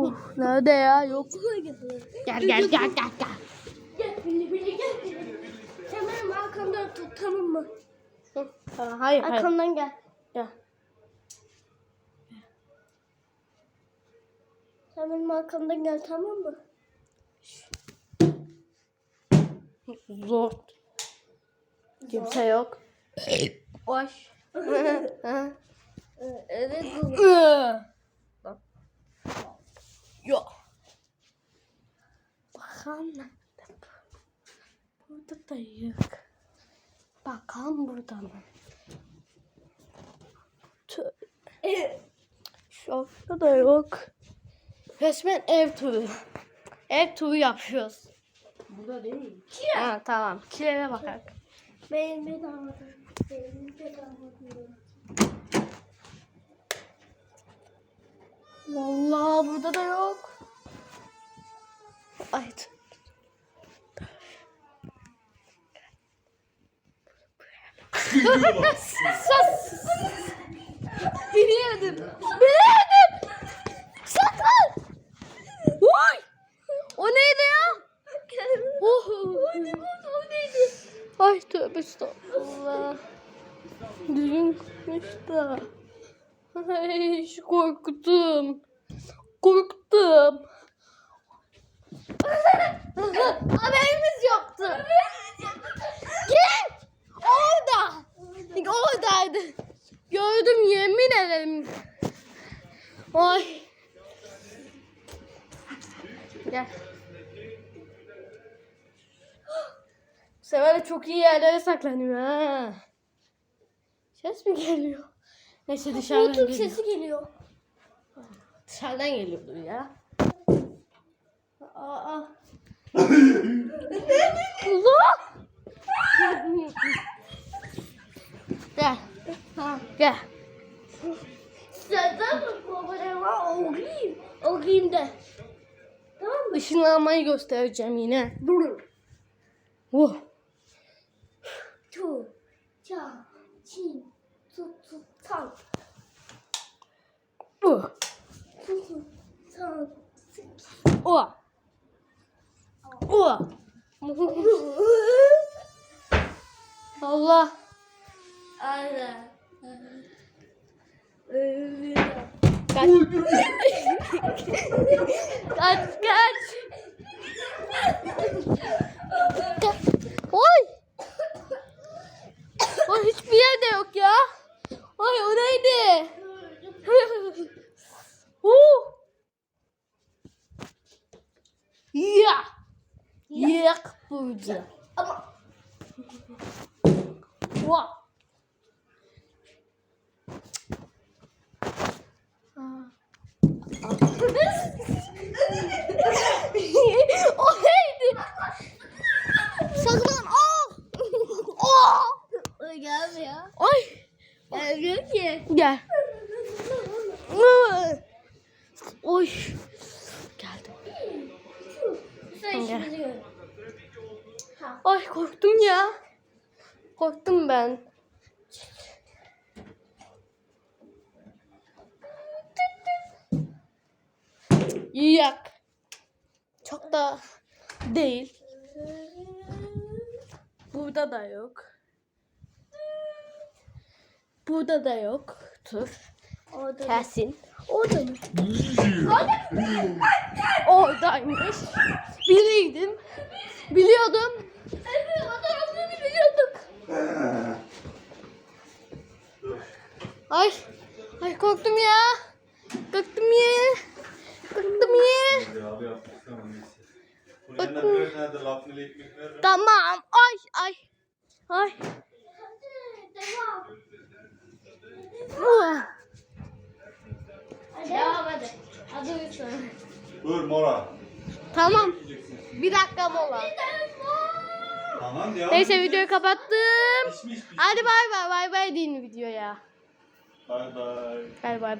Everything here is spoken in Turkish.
Uh, nerede ya? Yok. Gel gel gel gel gel. Gel Billy Billy gel Billy. Sen benim arkamdan tut tamam mı? Tamam, hayır hayır. Arkamdan gel. Gel. Sen benim arkamdan gel tamam mı? Zor. Kimse yok. Boş. Evet bu. Yok. Nerede? Burada da yok. Bakalım burada mı? Şurada da yok. Resmen ev turu. Ev turu yapıyoruz. Burada değil. Ha tamam. Kilere bakalım. Benim damadım. Benim damadım. Vallahi burada da yok. Ay. Sus. Biliyordum. Biliyordum. Saklan. Oy. O neydi ya? Oh. O neydi? Ay tövbe estağfurullah. Düzgünmüş da. Ay korktum. Korktum. Haberimiz yoktu. Kim? Orada. Oradaydı. Gördüm yemin ederim. Ay. Gel. Bu sefer de çok iyi yerlere saklanıyor ha. Ses mi geliyor? Neyse dışarıdan Koltuk geliyor. sesi geliyor. Dışarıdan geliyordur ya. Aa. Allah! gel. Gel. Senden mi babana var? Oğlayım. Oğlayım de. Tamam mı? Işınlanmayı göstereceğim yine. Durun. Oh. Tu. Ça. Çin. Tu tu tam. Oh. Tu tu tam. Oh. Oh. Allah. Aynen. Kaç. kaç kaç. Oy. Oy hiçbir yerde yok ya. Oy o neydi? Huu. Ya. Yak burada. Ama. Aa. o neydi? Saklan. Aa! gelme ya. Ay. Gelmiyor ki. Gel. Oy. Şimdi. Ay korktum ya. Korktum ben. Yak. Çok da değil. Burada da yok. Burada da yok. Dur. Orada. Kesin. Orada mı? Oradaymış. Biliydim. Biliyordum. Evet, o tarafını biliyorduk. Ay. Ay korktum ya. Korktum ya. Korktum ya. Ver. Tamam. Ay ay. Ay. Devam. Devam hadi. Hadi lütfen. Dur mora. Tamam. Bir dakika mola. Tamam devam Neyse videoyu kapattım. Hadi bay bay bay bay deyin videoya. Bay bay. Bay bay.